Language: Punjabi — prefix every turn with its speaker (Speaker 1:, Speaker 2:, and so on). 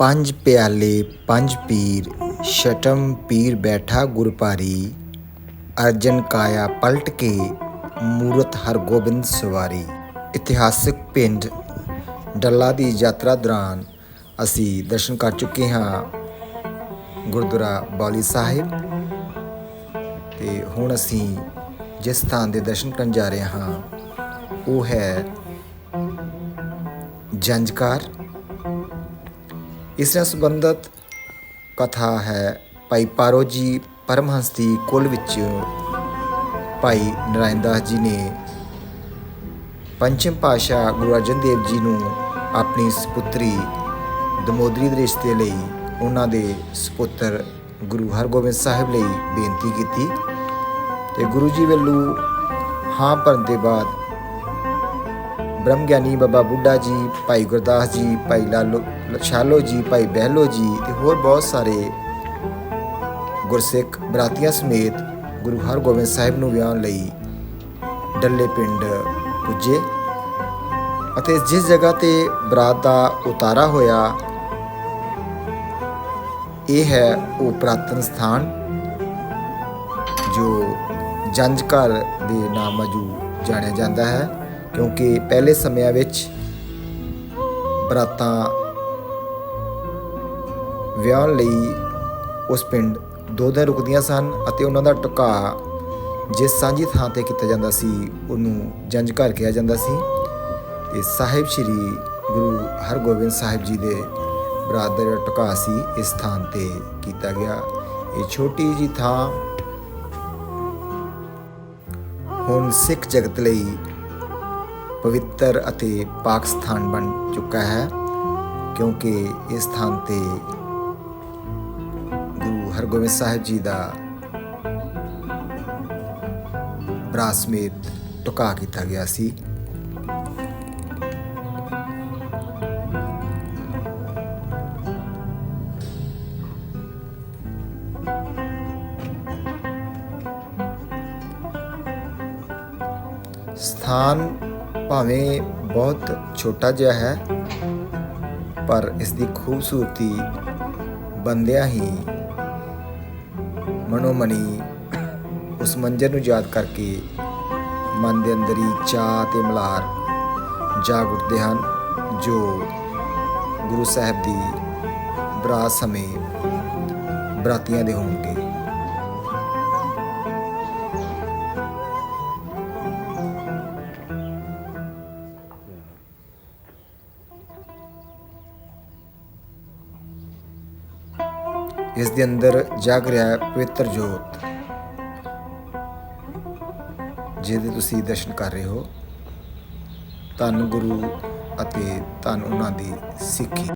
Speaker 1: ਪੰਜ ਪਿਆਲੇ, ਪੰਜ ਪੀਰ, ਛਟਮ ਪੀਰ ਬੈਠਾ ਗੁਰਪਾਰੀ। ਅਰਜਨ ਕਾਇਆ ਪਲਟ ਕੇ ਮੂਰਤ ਹਰਗੋਬਿੰਦ ਸਵਾਰੀ। ਇਤਿਹਾਸਿਕ ਪਿੰਡ ਡੱਲਾ ਦੀ ਯਾਤਰਾ ਦੌਰਾਨ ਅਸੀਂ ਦਰਸ਼ਨ ਕਰ ਚੁੱਕੇ ਹਾਂ ਗੁਰਦੁਆਰਾ ਬੌਲੀ ਸਾਹਿਬ। ਤੇ ਹੁਣ ਅਸੀਂ ਜਿਸ ਸਥਾਨ ਦੇ ਦਰਸ਼ਨ ਕਰਨ ਜਾ ਰਹੇ ਹਾਂ, ਉਹ ਹੈ ਜੰਜਕਾਰ। ਇਸ ਨਾਲ ਸੰਬੰਧਿਤ ਕਥਾ ਹੈ ਭਾਈ ਪਾਰੋ ਜੀ ਪਰਮਹੰਸ ਦੀ ਕੁਲ ਵਿੱਚ ਭਾਈ ਨਰਾਇਣ ਦਾਸ ਜੀ ਨੇ ਪੰਚਮ ਪਾਸ਼ਾ ਗੁਰੂ ਅਰਜਨ ਦੇਵ ਜੀ ਨੂੰ ਆਪਣੀ ਸੁਪੁੱਤਰੀ ਦਮੋਦਰੀ ਦੇ ਰਿਸ਼ਤੇ ਲਈ ਉਹਨਾਂ ਦੇ ਸੁਪੁੱਤਰ ਗੁਰੂ ਹਰਗੋਬਿੰਦ ਸਾਹਿਬ ਲਈ ਬੇਨਤੀ ਕੀਤੀ ਤੇ ਗੁਰੂ ਜੀ ਵੱਲੋਂ ਹਾਂ ਭਰਨ ਦੇ ਬਾਅਦ ਬ੍ਰਹਮ ਗਿਆਨੀ ਬਾਬਾ ਬੁੱਢਾ ਜੀ, ਭਾਈ ਗੁਰਦਾਸ ਜੀ, ਭਾਈ ਲਾਲੋ, ਸ਼ਾਲੋ ਜੀ, ਭਾਈ ਬਹਿਲੋ ਜੀ ਤੇ ਹੋਰ ਬਹੁਤ ਸਾਰੇ ਗੁਰਸਿੱਖ ਬਰਾਤੀਆਂ ਸਮੇਤ ਗੁਰੂ ਹਰਗੋਬਿੰਦ ਸਾਹਿਬ ਨੂੰ ਵਿਆਹਣ ਲਈ ਡੱਲੇ ਪਿੰਡ ਪੁੱਜੇ ਅਤੇ ਜਿਸ ਜਗ੍ਹਾ ਤੇ ਬਰਾਤ ਦਾ ਉਤਾਰਾ ਹੋਇਆ, ਇਹ ਹੈ ਉਹ ਪ੍ਰਾਤਨ ਸਥਾਨ ਜੋ ਜੰਜ ਘਰ ਦੇ ਨਾਮ ਵਜੋਂ ਜਾਣਿਆ ਜਾਂਦਾ ਹੈ। ਕਿਉਂਕਿ ਪਹਿਲੇ ਸਮਿਆਂ ਵਿੱਚ ਬਰਾਤਾਂ ਵਿਆਹ ਲਈ ਉਸ ਪਿੰਡ ਦੋ ਦਿਨ ਰੁਕਦੀਆਂ ਸਨ ਅਤੇ ਉਹਨਾਂ ਦਾ ਟਿਕਾ ਜਿਸ ਸਾਂਝੀ ਥਾਂ ਤੇ ਕੀਤਾ ਜਾਂਦਾ ਸੀ, ਉਹਨੂੰ ਜੰਜ ਘਰ ਕਿਹਾ ਜਾਂਦਾ ਸੀ। ਤੇ ਸਾਹਿਬ ਸ੍ਰੀ ਗੁਰੂ ਹਰਗੋਬਿੰਦ ਸਾਹਿਬ ਜੀ ਦੇ ਬਰਾਤ ਦਾ ਟਿਕਾ ਸੀ, ਇਸ ਥਾਂ ਤੇ ਕੀਤਾ ਗਿਆ। ਇਹ ਛੋਟੀ ਜੀ ਥਾਂ ਹੁਣ ਸਿੱਖ ਜਗਤ ਲਈ ਪਵਿੱਤਰ ਅਤੇ ਪਾਕ ਸਥਾਨ ਬਣ ਚੁੱਕਾ ਹੈ ਕਿਉਂਕਿ ਇਸ ਸਥਾਨ ਤੇ ਗੁਰੂ ਹਰਗੋਬਿੰਦ ਸਾਹਿਬ ਜੀ ਦਾ ਬਰਾਸਮੇਤ ਟੁਕਾ ਕੀਤਾ ਗਿਆ ਸੀ ਸਥਾਨ ਭਾਵੇਂ ਬਹੁਤ ਛੋਟਾ ਜਿਹਾ ਹੈ, ਪਰ ਇਸ ਦੀ ਖੂਬਸੂਰਤੀ ਬੰਦਿਆਂ ਹੀ ਮਨੋਮਣੀ ਉਸ ਮੰਜ਼ਰ ਨੂੰ ਯਾਦ ਕਰਕੇ ਮਨ ਦੇ ਅੰਦਰ ਹੀ ਚਾਹ ਤੇ ਮਲਾਰ ਜਾਗ ਉੱਠਦੇ ਹਨ, ਜੋ ਗੁਰੂ ਸਾਹਿਬ ਦੀ ਬਰਾਤ ਸਮੇਂ ਬਰਾਤੀਆਂ ਦੇ ਹੋਣਗੇ। ਇਸ ਦੇ ਅੰਦਰ ਜਾਗ ਰਿਹਾ ਹੈ ਪਵਿੱਤਰ ਜੋਤ, ਜਿਹਦੇ ਤੁਸੀਂ ਦਰਸ਼ਨ ਕਰ ਰਹੇ ਹੋ। ਧੰਨ ਗੁਰੂ ਅਤੇ ਧੰਨ ਉਹਨਾਂ ਦੀ ਸਿੱਖੀ।